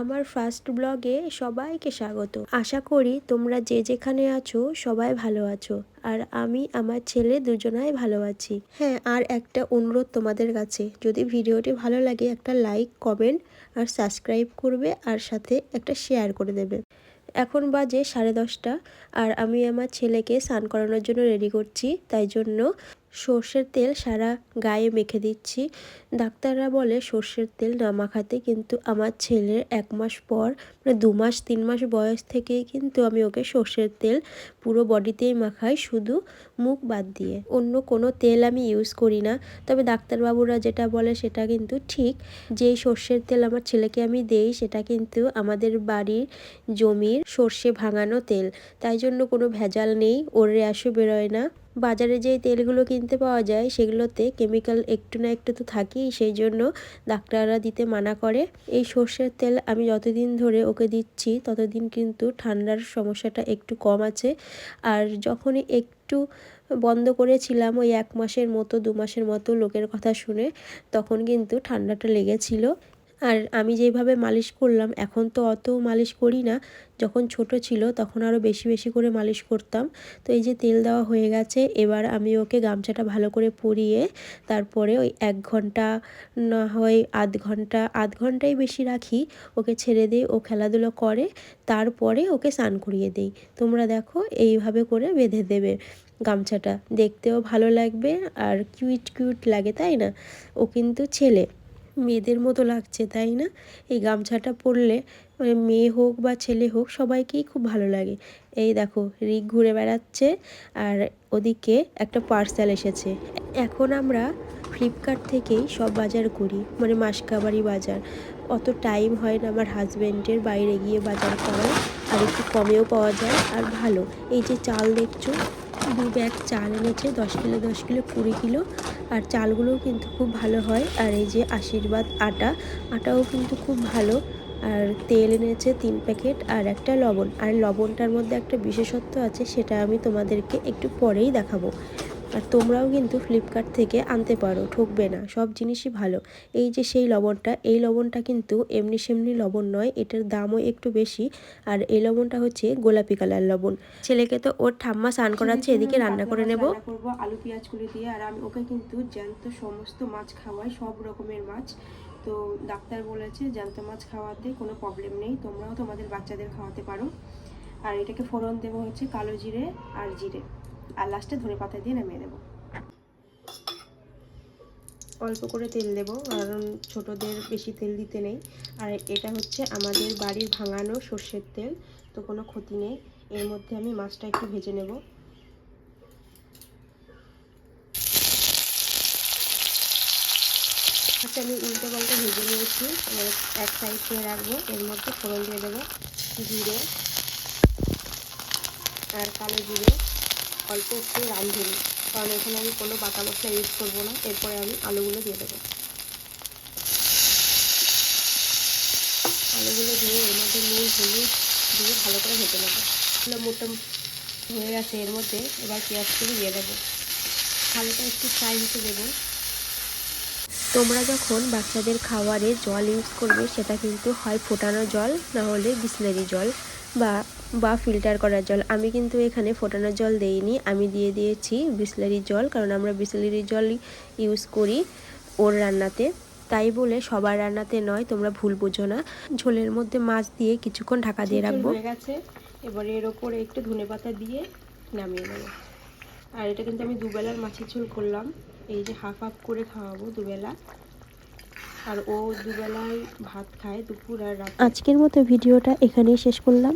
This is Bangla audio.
আমার ফার্স্ট ব্লগে সবাইকে স্বাগত। আশা করি তোমরা যে যেখানে আছো সবাই ভালো আছো, আর আমি আমার ছেলে দুজনাই ভালো আছি। হ্যাঁ আর একটা অনুরোধ তোমাদের কাছে, যদি ভিডিওটি ভালো লাগে একটা লাইক কমেন্ট আর সাবস্ক্রাইব করবে, আর সাথে একটা শেয়ার করে দেবে। এখন বাজে সাড়ে দশটা, আর আমি আমার ছেলেকে স্নান করানোর জন্য রেডি করছি, তাই জন্য সর্ষের তেল সারা গায়ে মেখে দিচ্ছি। ডাক্তাররা বলে সর্ষের তেল না মাখাতে কিন্তু আমার ছেলের এক মাস পর মানে দু মাস, তিন মাস বয়স থেকেই কিন্তু আমি ওকে সর্ষের তেল পুরো বডিতেই মাখাই, শুধু মুখ বাদ দিয়ে। অন্য কোনো তেল আমি ইউজ করি না। তবে ডাক্তারবাবুরা যেটা বলে সেটা কিন্তু ঠিক। যেই সর্ষের তেল আমার ছেলেকে আমি দেই, সেটা কিন্তু আমাদের বাড়ির জমির সর্ষে ভাঙানো তেল। তাই জন্য কোনো ভেজাল নেই, ওর র্যাশও বেরোয় না। বাজারে যেই তেলগুলো কিনতে পাওয়া যায়, সেগুলোতে কেমিক্যাল একটু না একটু তো থাকেই, সেই জন্য ডাক্তাররা দিতে মানা করে। এই সর্ষের তেল আমি যতদিন ধরে ওকে দিচ্ছি, ততদিন কিন্তু ঠান্ডার সমস্যাটা একটু কম আছে। আর যখনই একটু বন্ধ করেছিলাম, ওই এক মাসের মতো, দু মাসের মতো লোকের কথা শুনে, তখন কিন্তু ঠান্ডাটা লেগেছিল। আর আমি যেভাবে মালিশ করলাম, এখন তো অত মালিশ করি না। যখন ছোট ছিল তখন আরও বেশি বেশি করে মালিশ করতাম। তো এই যে তেল দেওয়া হয়ে গেছে, এবার আমি ওকে গামছাটা ভালো করে পরিয়ে তারপরে ওই এক ঘণ্টা না হয় আধ ঘণ্টা, আধ ঘন্টাই বেশি রাখি, ওকে ছেড়ে দিই, ও খেলাধুলো করে, তারপরে ওকে স্নান করিয়ে দিই। তোমরা দেখো এইভাবে করে বেঁধে দেবে গামছাটা। দেখতেও ভালো লাগবে আর কিউট কিউট লাগে, তাই না? ও কিন্তু ছেলে। মেয়েদের মতো লাগছে, তাই না? এই গামছাটা পরলে মানে মেয়ে হোক বা ছেলে হোক, সবাইকেই খুব ভালো লাগে। এই দেখো, রিক ঘুরে বেড়াচ্ছে আর ওদিকে একটা পার্সেল এসেছে। এখন আমরা ফ্লিপকার্ট থেকেই সব বাজার করি মানে মাসকাবারি বাজার। অত টাইম হয় না আমার হাজব্যান্ডের বাইরে গিয়ে বাজার করার, আর একটু কমেও পাওয়া যায় আর ভালো। এই যে চাল দেখছ দু ব্যাগ চাল এনেছে, দশ কিলো দশ কিলো, কুড়ি কিলো। আর চালগুলোও কিন্তু খুব ভালো হয়। আর এই যে আশীর্বাদ আটা, আটাও কিন্তু খুব ভালো। আর তেল এনেছে তিন প্যাকেট আর একটা লবণ। আর লবণটার মধ্যে একটা বিশেষত্ব আছে, সেটা আমি তোমাদেরকে একটু পরেই দেখাবো। আর তোমরাও কিন্তু ফ্লিপকার্ট থেকে আনতে পারো ঠকবে না সব জিনিসই ভালো। এই যে সেই লবণটা এই লবণটা কিন্তু এমনি সেমনি লবণ নয় এটার দামও একটু বেশি। আর এই লবণটা হচ্ছে গোলাপি কালার লবণ। ছেলেকে তো ওর ঠাম্মা স্নান করাচ্ছে এদিকে রান্না করে নেব। করব আলু পেঁয়াজ করে দিয়ে আর আমি ওকে কিন্তু জ্যান্ত সমস্ত মাছ খাওয়াই সব রকমের মাছ। তো ডাক্তার বলেছে জ্যান্ত মাছ খাওয়াতে কোনো প্রবলেম নেই তোমরাও তোমাদের বাচ্চাদের খাওয়াতে পারো। আর এটাকে ফোড়ন দেবো হচ্ছে কালো জিরে আর জিরে। আর লাস্টে ধনে পাতা দিয়ে নামিয়ে দেবো অল্প করে তেল দেবো, কারণ ছোটদের বেশি তেল দিতে নেই। আর এটা হচ্ছে আমাদের বাড়ির ভাঙানো সর্ষের তেল, তো কোনো ক্ষতি নেই। এর মধ্যে আমি মাছটা একটু ভেজে নেব। আচ্ছা আমি উল্টো পাল্টে ভেজে নিয়েছি। এক সাইড করে রাখব। এর মধ্যে ফোড়ন দিয়ে দেবো, জিরে আর কালো জিরে। অল্প একটু রাঁধুনি। কারণ এখানে আমি কোনো বাটা মশলা ইউজ করব না। এরপরে আমি আলুগুলো দিয়ে দেবো। আলুগুলো দিয়ে এর মধ্যে নুন, হলুদ দিয়ে ভালো করে ভেজে নেব। তাহলে মোটা হয়ে গেছে এর মধ্যে। এবার পেঁয়াজগুলো দিয়ে দেবো। হালকা একটু ফ্রাই হতে দেবো। তোমরা যখন বাচ্চাদের খাবারে জল ইউজ করবে সেটা কিন্তু হয় ফোটানো জল না হলে বিসলারি জল বা বা ফিল্টার করার জল। আমি কিন্তু এখানে ফোটানো জল দেইনি আমি দিয়ে দিয়েছি বিসলারি জল কারণ আমরা বিসলারি জল ইউজ করি ওর রান্নাতে। তাই বলে সবার রান্নাতে নয় তোমরা ভুল বুঝো না। ঝোলের মধ্যে মাছ দিয়ে কিছুক্ষণ ঢাকা দিয়ে রাখব। হয়ে গেছে। এবারে এর ওপরে একটু ধনে পাতা দিয়ে নামিয়ে নেব। আর এটা কিন্তু আমি দুবেলার মাছের ঝোল করলাম। এই যে হাফ হাফ করে খাওয়াবো দুবেলা। আর ও দুবেলায় ভাত খায় দুপুর আর আজকের মতো ভিডিওটা এখানেই শেষ করলাম।